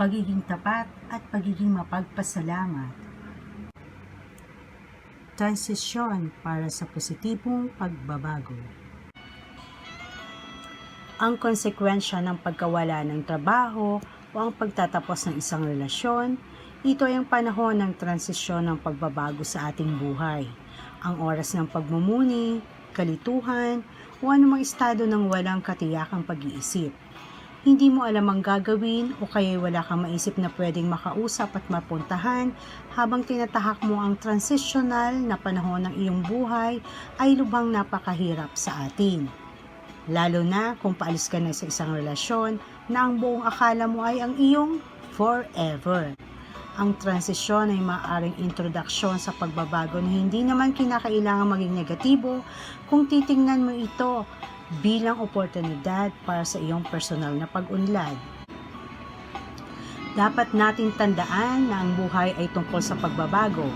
pagiging tapat at pagiging mapagpasalamat. Transisyon para sa positibong pagbabago. Ang konsekwensya ng pagkawala ng trabaho o ang pagtatapos ng isang relasyon, ito ay ang panahon ng transisyon ng pagbabago sa ating buhay. Ang oras ng pagmumuni, kalituhan, o anumang estado ng walang katiyakang pag-iisip. Hindi mo alam ang gagawin o kaya wala kang maisip na pwedeng makausap at mapuntahan habang tinatahak mo ang transitional na panahon ng iyong buhay ay lubhang napakahirap sa atin. Lalo na kung paalis ka na sa isang relasyon na ang buong akala mo ay ang iyong forever. Ang transisyon ay maaaring introduksyon sa pagbabago na hindi naman kinakailangan maging negatibo kung titingnan mo ito bilang oportunidad para sa iyong personal na pag-unlad. Dapat natin tandaan na ang buhay ay tungkol sa pagbabago.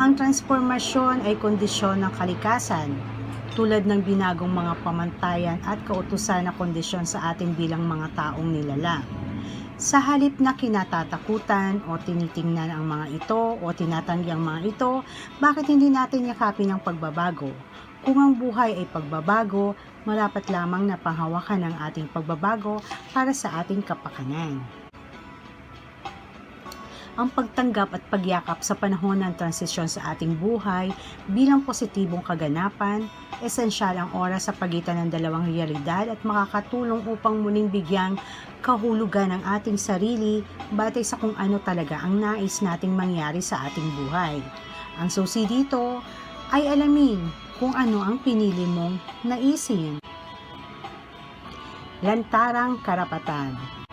Ang transformasyon ay kondisyon ng kalikasan, tulad ng binagong mga pamantayan at kautusan na kondisyon sa atin bilang mga taong nilalang. Sa halip na kinatatakutan o tinitingnan ang mga ito o tinatanggi ang mga ito, bakit hindi natin yakapin ang pagbabago? Kung ang buhay ay pagbabago, marapat lamang na panghawakan ang ating pagbabago para sa ating kapakanan. Ang pagtanggap at pagyakap sa panahon ng transisyon sa ating buhay bilang positibong kaganapan, esensyal ang oras sa pagitan ng dalawang realidad at makakatulong upang muling bigyang kahulugan ang ating sarili batay sa kung ano talaga ang nais nating mangyari sa ating buhay. Ang susi dito ay alamin kung ano ang pinili mong naisin. Lantarang Karapatan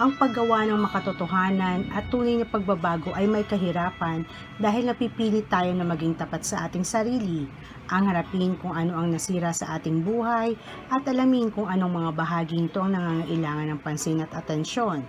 Ang paggawa ng makatotohanan at tunay na pagbabago ay may kahirapan dahil napipilit tayo na maging tapat sa ating sarili, ang harapin kung ano ang nasira sa ating buhay at alamin kung anong mga bahagi nito ang nangangailangan ng pansin at atensyon.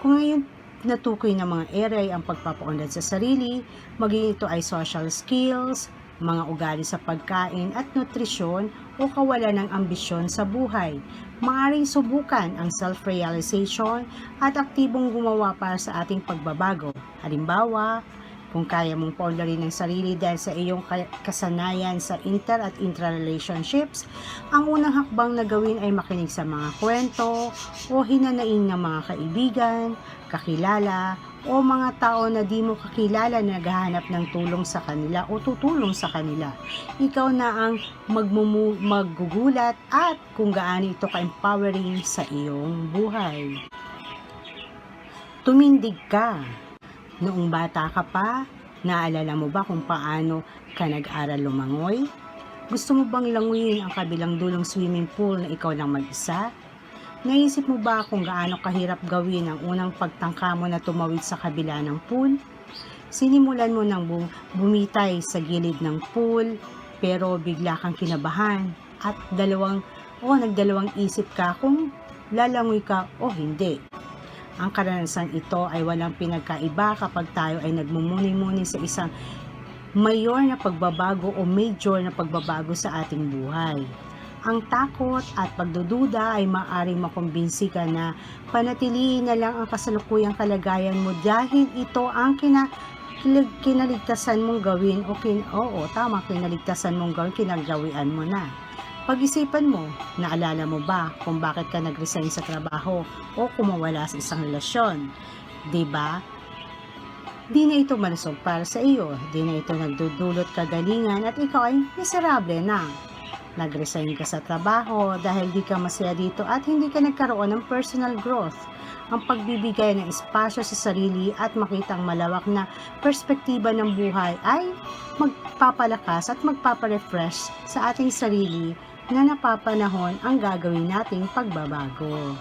Kung ngayon natukoy ng mga area ang pagpapaunlad sa sarili, maging ito ay social skills, mga ugali sa pagkain at nutrisyon o kawalan ng ambisyon sa buhay. Maaring subukan ang self-realization at aktibong gumawa para sa ating pagbabago. Halimbawa, kung kaya mong paunlarin ng sarili dahil sa iyong kasanayan sa inter at intra-relationships, ang unang hakbang na gawin ay makinig sa mga kwento o hinanaing ng mga kaibigan, kakilala, o mga tao na di mo kakilala na naghahanap ng tulong sa kanila o tutulong sa kanila. Ikaw na ang magmumu- maggugulat at kung gaano ito ka-empowering sa iyong buhay. Tumindig ka. Noong bata ka pa, naalala mo ba kung paano ka nag-aral lumangoy? Gusto mo bang languyin ang kabilang dulong swimming pool na ikaw lang mag-isa? Naisip mo ba kung gaano kahirap gawin ang unang pagtangka mo na tumawid sa kabila ng pool? Sinimulan mo nang bum- bumitay sa gilid ng pool pero bigla kang kinabahan at dalawang o nagdalawang isip ka kung lalangoy ka o hindi. Ang karanasan ito ay walang pinagkaiba kapag tayo ay nagmumuni-muni sa isang mayor na pagbabago o major na pagbabago sa ating buhay. Ang takot at pagdududa ay maaring makumbinsi ka na panatilihin na lang ang kasalukuyang kalagayan mo dahil ito ang kina, kinaligtasan mong gawin o kin, oo, tama, kinaligtasan mong gawin, kinagawian mo na. Pag-isipan mo, naalala mo ba kung bakit ka nag-resign sa trabaho o kumawala sa isang relasyon? ba? Di na ito malusog para sa iyo, di na ito nagdudulot kagalingan at ikaw ay miserable na. Nag-resign ka sa trabaho dahil di ka masaya dito at hindi ka nagkaroon ng personal growth. Ang pagbibigay ng espasyo sa sarili at makitang malawak na perspektiba ng buhay ay magpapalakas at magpaparefresh sa ating sarili na napapanahon ang gagawin nating pagbabago.